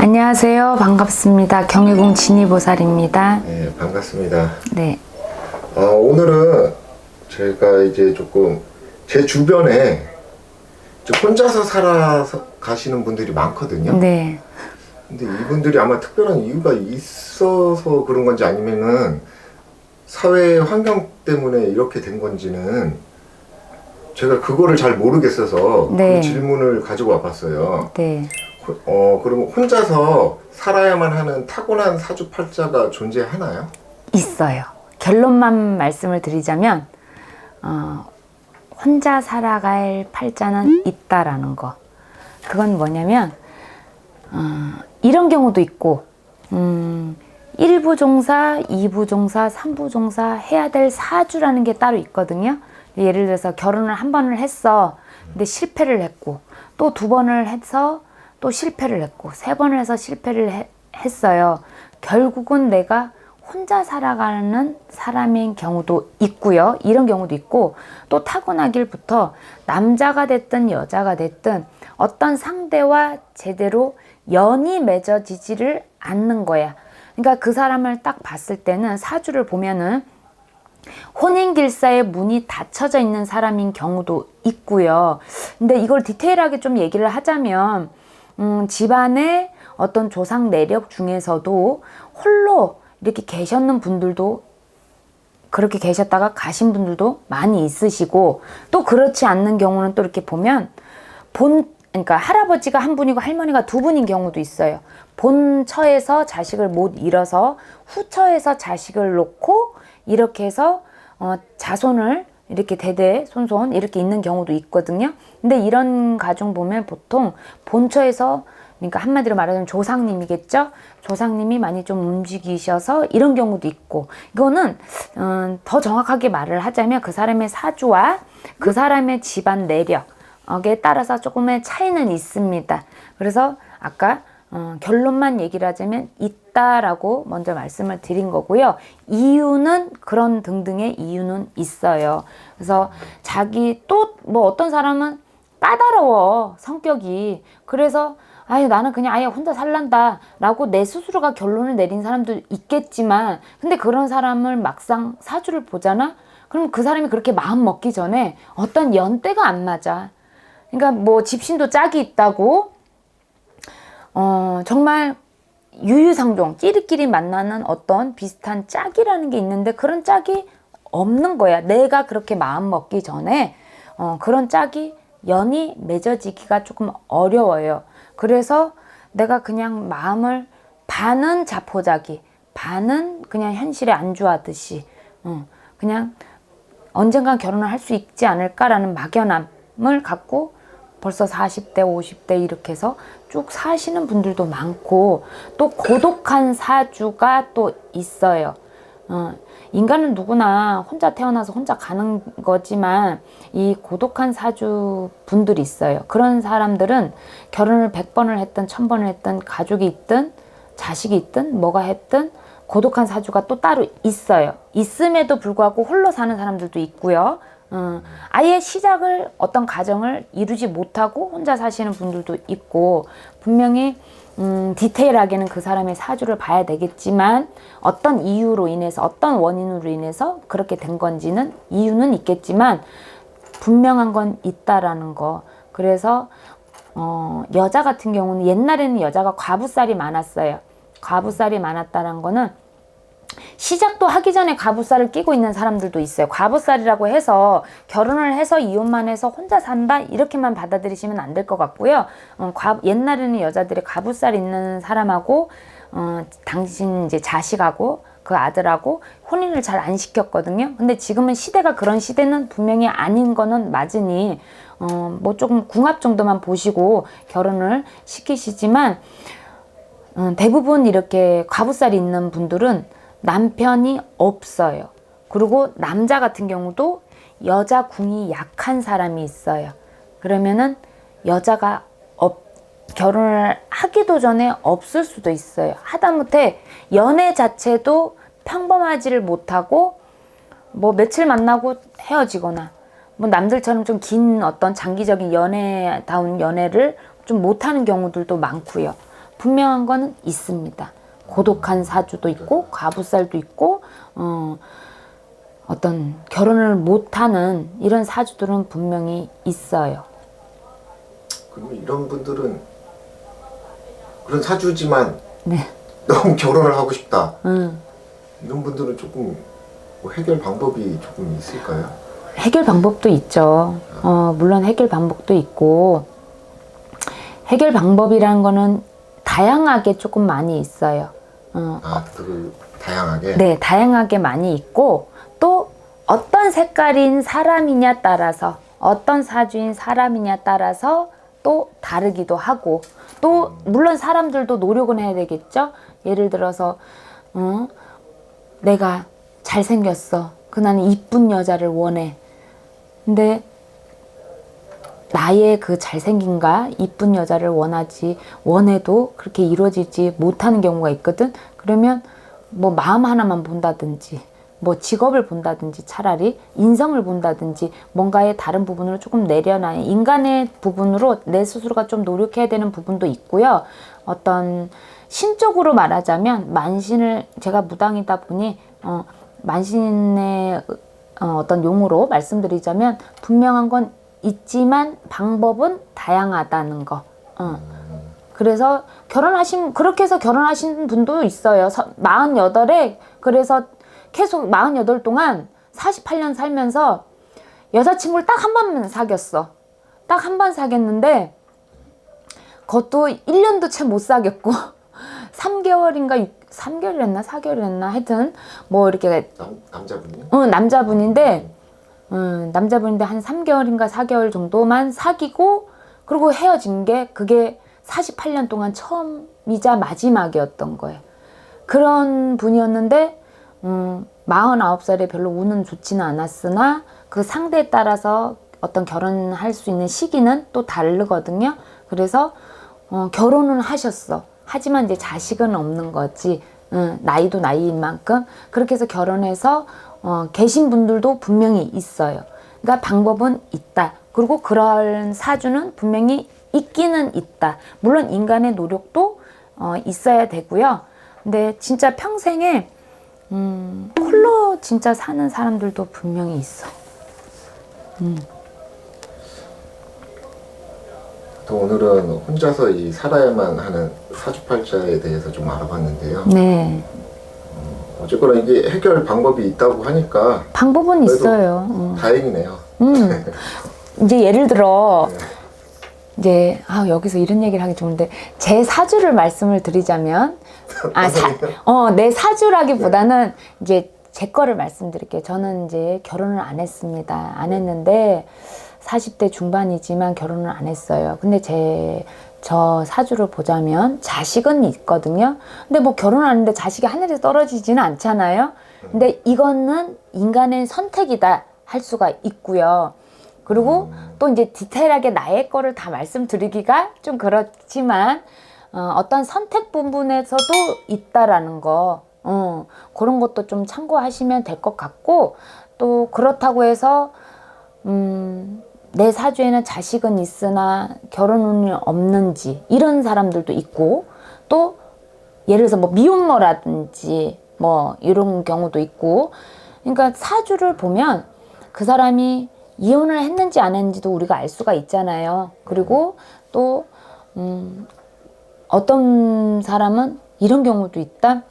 안녕하세요. 반갑습니다. 경희궁 진희보살입니다. 네, 반갑습니다. 네. 어, 오늘은 제가 이제 조금 제 주변에 좀 혼자서 살아서 가시는 분들이 많거든요. 네. 근데 이분들이 아마 특별한 이유가 있어서 그런 건지 아니면은 사회 환경 때문에 이렇게 된 건지는 제가 그거를 잘 모르겠어서 네. 그 질문을 가지고 와봤어요. 네. 호- 어, 그러면 혼자서 살아야만 하는 타고난 사주팔자가 존재하나요? 있어요. 결론만 말씀을 드리자면, 어, 혼자 살아갈 팔자는 있다라는 거. 그건 뭐냐면, 어, 이런 경우도 있고, 음, 1부 종사, 2부 종사, 3부 종사 해야 될 사주라는 게 따로 있거든요. 예를 들어서 결혼을 한 번을 했어. 근데 실패를 했고, 또 두 번을 해서 또 실패를 했고, 세 번을 해서 실패를 해- 했어요. 결국은 내가 혼자 살아가는 사람인 경우도 있고요. 이런 경우도 있고, 또 타고나길부터 남자가 됐든 여자가 됐든 어떤 상대와 제대로 연이 맺어지지를 않는 거야. 그러니까 그 사람을 딱 봤을 때는 사주를 보면은 혼인길사의 문이 닫혀져 있는 사람인 경우도 있고요. 근데 이걸 디테일하게 좀 얘기를 하자면, 음, 집안의 어떤 조상 내력 중에서도 홀로 이렇게 계셨는 분들도 그렇게 계셨다가 가신 분들도 많이 있으시고 또 그렇지 않는 경우는 또 이렇게 보면 본 그러니까 할아버지가 한 분이고 할머니가 두 분인 경우도 있어요. 본처에서 자식을 못 잃어서 후처에서 자식을 놓고 이렇게 해서 어, 자손을 이렇게 대대 손손 이렇게 있는 경우도 있거든요. 근데 이런 가정 보면 보통 본처에서 그러니까 한마디로 말하자면 조상님이겠죠. 조상님이 많이 좀 움직이셔서 이런 경우도 있고 이거는 음, 더 정확하게 말을 하자면 그 사람의 사주와 그 사람의 집안 내력에 따라서 조금의 차이는 있습니다. 그래서 아까 어, 결론만 얘기를 하자면 있다라고 먼저 말씀을 드린 거고요. 이유는 그런 등등의 이유는 있어요. 그래서 자기 또 뭐 어떤 사람은 까다로워 성격이 그래서 아유 나는 그냥 아예 혼자 살란다 라고 내 스스로가 결론을 내린 사람도 있겠지만 근데 그런 사람을 막상 사주를 보잖아 그럼 그 사람이 그렇게 마음 먹기 전에 어떤 연대가 안 맞아 그러니까 뭐 집신도 짝이 있다고 어 정말 유유상종 끼리끼리 만나는 어떤 비슷한 짝이라는 게 있는데 그런 짝이 없는 거야 내가 그렇게 마음 먹기 전에 어, 그런 짝이 연이 맺어지기가 조금 어려워요. 그래서 내가 그냥 마음을 반은 자포자기, 반은 그냥 현실에 안주하듯이, 어, 그냥 언젠간 결혼을 할 수 있지 않을까라는 막연함을 갖고 벌써 40대, 50대 이렇게 해서 쭉 사시는 분들도 많고 또 고독한 사주가 또 있어요. 어, 인간은 누구나 혼자 태어나서 혼자 가는 거지만 이 고독한 사주 분들이 있어요. 그런 사람들은 결혼을 100번을 했든 1000번을 했든 가족이 있든 자식이 있든 뭐가 했든 고독한 사주가 또 따로 있어요. 있음에도 불구하고 홀로 사는 사람들도 있고요. 어, 아예 시작을 어떤 가정을 이루지 못하고 혼자 사시는 분들도 있고 분명히 음, 디테일하게는 그 사람의 사주를 봐야 되겠지만 어떤 이유로 인해서 어떤 원인으로 인해서 그렇게 된 건지는 이유는 있겠지만 분명한 건 있다라는 거. 그래서 어, 여자 같은 경우는 옛날에는 여자가 과부살이 많았어요. 과부살이 많았다는 거는 시작도 하기 전에 과부살을 끼고 있는 사람들도 있어요. 과부살이라고 해서 결혼을 해서 이혼만 해서 혼자 산다 이렇게만 받아들이시면 안 될 것 같고요. 어, 과, 옛날에는 여자들이 과부살 있는 사람하고 어, 당신 이제 자식하고 그 아들하고 혼인을 잘 안 시켰거든요. 근데 지금은 시대가 그런 시대는 분명히 아닌 거는 맞으니 어, 뭐 조금 궁합 정도만 보시고 결혼을 시키시지만 음, 대부분 이렇게 과부살이 있는 분들은 남편이 없어요. 그리고 남자 같은 경우도 여자 궁이 약한 사람이 있어요. 그러면은 여자가 없, 결혼을 하기도 전에 없을 수도 있어요. 하다못해 연애 자체도 평범하지를 못하고 뭐 며칠 만나고 헤어지거나 뭐 남들처럼 좀 긴 어떤 장기적인 연애다운 연애를 좀 못하는 경우들도 많고요. 분명한 거는 있습니다. 고독한 사주도 있고 과부살도 있고 어, 어떤 결혼을 못하는 이런 사주들은 분명히 있어요. 그러면 이런 분들은 그런 사주지만 네. 너무 결혼을 하고 싶다. 음. 이런 분들은 조금 뭐 해결 방법이 조금 있을까요? 해결 방법도 있죠. 어, 물론 해결 방법도 있고, 해결 방법이라는 거는 다양하게 조금 많이 있어요. 어, 아, 그 다양하게. 네, 다양하게 많이 있고, 또 어떤 색깔인 사람이냐 따라서, 어떤 사주인 사람이냐 따라서 또 다르기도 하고, 또, 물론 사람들도 노력은 해야 되겠죠? 예를 들어서, 어, 내가 잘생겼어. 그 나는 이쁜 여자를 원해. 근데 나의 그 잘생긴가 이쁜 여자를 원하지 원해도 그렇게 이루어지지 못하는 경우가 있거든. 그러면 뭐 마음 하나만 본다든지 뭐 직업을 본다든지 차라리 인성을 본다든지 뭔가의 다른 부분으로 조금 내려놔 인간의 부분으로 내 스스로가 좀 노력해야 되는 부분도 있고요. 어떤 신적으로 말하자면 만신을 제가 무당이다 보니 어, 만신의 어, 어떤 용어로 말씀드리자면 분명한 건 있지만 방법은 다양하다는 거. 어. 그래서 결혼하신 그렇게 해서 결혼하신 분도 있어요. 서- 48에 그래서 계속 48 동안 48년 살면서 여자친구를 딱 한 번만 사귀었어. 딱 한 번 사귀었는데 그것도 1년도 채 못 사귀었고 3개월인가 3개월이었나 4개월이었나 하여튼 뭐 이렇게 남, 남자분이요? 어, 남자분인데, 음, 남자분인데 한 3개월인가 4개월 정도만 사귀고, 그리고 헤어진 게 그게 48년 동안 처음이자 마지막이었던 거예요. 그런 분이었는데, 음, 49살에 별로 운은 좋지는 않았으나, 그 상대에 따라서 어떤 결혼할 수 있는 시기는 또 다르거든요. 그래서, 어, 결혼은 하셨어. 하지만 이제 자식은 없는 거지. 응, 나이도 나이인 만큼. 그렇게 해서 결혼해서, 어, 계신 분들도 분명히 있어요. 그러니까 방법은 있다. 그리고 그런 사주는 분명히 있기는 있다. 물론 인간의 노력도 어, 있어야 되고요. 근데 진짜 평생에, 음, 홀로 진짜 사는 사람들도 분명히 있어. 또 오늘은 혼자서 이 살아야만 하는 사주팔자에 대해서 좀 알아봤는데요. 네. 어쨌거나 이게 해결 방법이 있다고 하니까 방법은 있어요. 음. 다행이네요. 음. 이제 예를 들어 이제 아 여기서 이런 얘기를 하기 좋은데 제 사주를 말씀을 드리자면 아어내 사주라기보다는 이제 제 거를 말씀드릴게요. 저는 이제 결혼을 안 했습니다. 안 했는데 40대 중반이지만 결혼을 안 했어요. 근데 제 저 사주를 보자면 자식은 있거든요. 근데 뭐 결혼 안 했는데 자식이 하늘에 떨어지지는 않잖아요. 근데 이거는 인간의 선택이다 할 수가 있고요. 그리고 또 이제 디테일하게 나의 거를 다 말씀드리기가 좀 그렇지만 어, 어떤 선택 부분에서도 있다라는 거 어, 그런 것도 좀 참고하시면 될 것 같고 또 그렇다고 해서 음, 내 사주에는 자식은 있으나 결혼 운이 없는지 이런 사람들도 있고 또 예를 들어서 뭐 미혼모라든지 뭐 이런 경우도 있고 그러니까 사주를 보면 그 사람이 이혼을 했는지 안 했는지도 우리가 알 수가 있잖아요. 그리고 또 음, 어떤 사람은 이런 경우도 있다.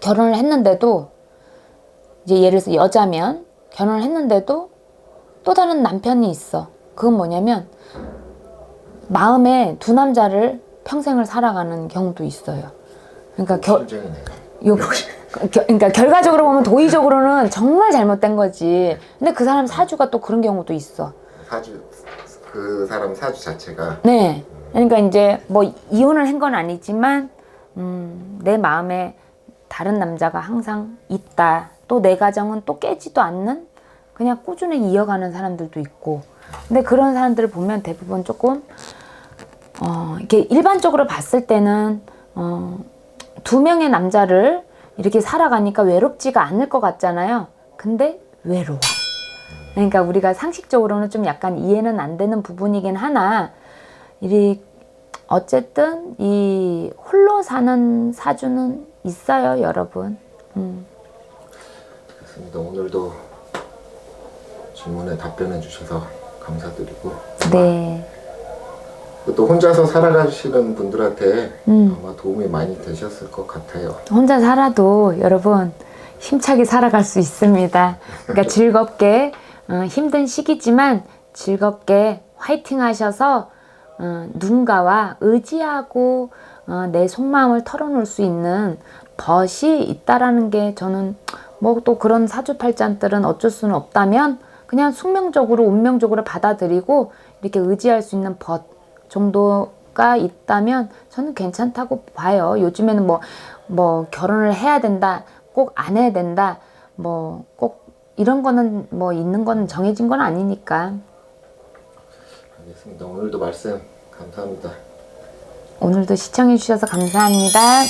결혼을 했는데도 이제 예를 들어서 여자면 결혼을 했는데도 또 다른 남편이 있어. 그건 뭐냐면 마음에 두 남자를 평생을 살아가는 경우도 있어요. 그러니까 겨, 실쟁이네요. 요, 겨- 그러니까 결과적으로 보면 도의적으로는 정말 잘못된 거지. 근데 그 사람 사주가 또 그런 경우도 있어. 사주 그 사람 사주 자체가 네. 그러니까 이제 뭐 이혼을 한 건 아니지만 음, 내 마음에 다른 남자가 항상 있다. 또 내 가정은 또 깨지도 않는 그냥 꾸준히 이어가는 사람들도 있고. 근데 그런 사람들을 보면 대부분 조금 어, 이렇게 일반적으로 봤을 때는 어, 두 명의 남자를 이렇게 살아가니까 외롭지가 않을 것 같잖아요. 근데 외로워. 그러니까 우리가 상식적으로는 좀 약간 이해는 안 되는 부분이긴 하나, 이 어쨌든 이 홀로 사는 사주는 있어요, 여러분. 음. 그렇습니다. 오늘도 질문에 답변해 주셔서 감사드리고 네. 또 혼자서 살아가시는 분들한테 음. 아마 도움이 많이 되셨을 것 같아요. 혼자 살아도 여러분 힘차게 살아갈 수 있습니다. 그러니까 즐겁게 어, 힘든 시기지만 즐겁게 화이팅 하셔서 어, 누군가와 의지하고 어, 내 속마음을 털어놓을 수 있는 벗이 있다라는 게 저는 뭐 또 그런 사주팔자들은 어쩔 수는 없다면 그냥 숙명적으로 운명적으로 받아들이고 이렇게 의지할 수 있는 벗 정도가 있다면 저는 괜찮다고 봐요. 요즘에는 뭐, 뭐 결혼을 해야 된다, 꼭 안 해야 된다, 뭐 꼭 이런 거는 뭐 있는 거는 정해진 건 아니니까 알겠습니다. 오늘도 말씀 감사합니다. 오늘도 시청해 주셔서 감사합니다.